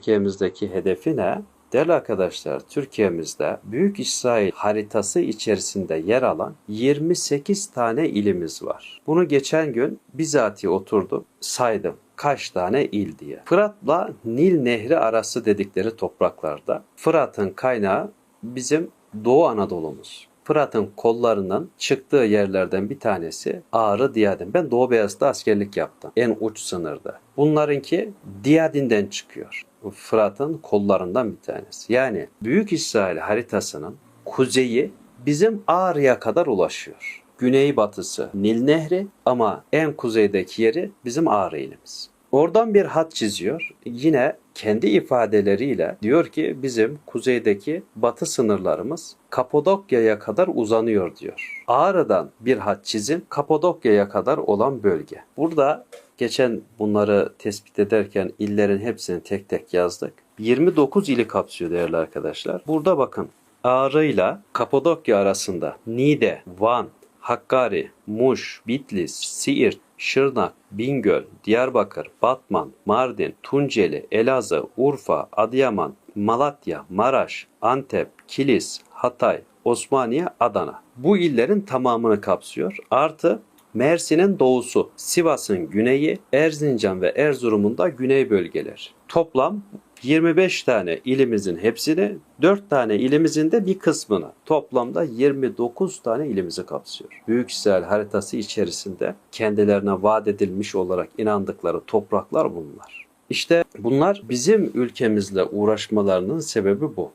Türkiye'mizdeki hedefi ne? Değerli arkadaşlar, Türkiye'mizde Büyük İsrail haritası içerisinde yer alan 28 tane ilimiz var. Bunu geçen gün bizatihi oturdum, saydım kaç tane il diye. Fırat'la Nil Nehri arası dedikleri topraklarda Fırat'ın kaynağı bizim Doğu Anadolu'muz. Fırat'ın kollarının çıktığı yerlerden bir tanesi Ağrı Diyadin. Ben Doğu Beyazıt'ta askerlik yaptım. En uç sınırda. Bunlarınki Diyadin'den çıkıyor. Fırat'ın kollarından bir tanesi. Yani Büyük İsrail haritasının kuzeyi bizim Ağrı'ya kadar ulaşıyor. Güneybatısı Nil Nehri ama en kuzeydeki yeri bizim Ağrı ilimiz. Oradan bir hat çiziyor. Yine kendi ifadeleriyle diyor ki bizim kuzeydeki batı sınırlarımız Kapadokya'ya kadar uzanıyor diyor. Ağrı'dan bir hat çizin Kapadokya'ya kadar olan bölge. Burada geçen bunları tespit ederken illerin hepsini tek tek yazdık. 29 ili kapsıyor değerli arkadaşlar. Burada bakın Ağrı Kapadokya arasında Niğde, Van, Hakkari, Muş, Bitlis, Siirt, Şırnak, Bingöl, Diyarbakır, Batman, Mardin, Tunceli, Elazığ, Urfa, Adıyaman, Malatya, Maraş, Antep, Kilis, Hatay, Osmaniye, Adana. Bu illerin tamamını kapsıyor. Artı Mersin'in doğusu, Sivas'ın güneyi, Erzincan ve Erzurum'un da güney bölgeler. Toplam 25 tane ilimizin hepsini, 4 tane ilimizin de bir kısmını. Toplamda 29 tane ilimizi kapsıyor. Büyük İsrail haritası içerisinde kendilerine vaat edilmiş olarak inandıkları topraklar bunlar. İşte bunlar bizim ülkemizle uğraşmalarının sebebi bu.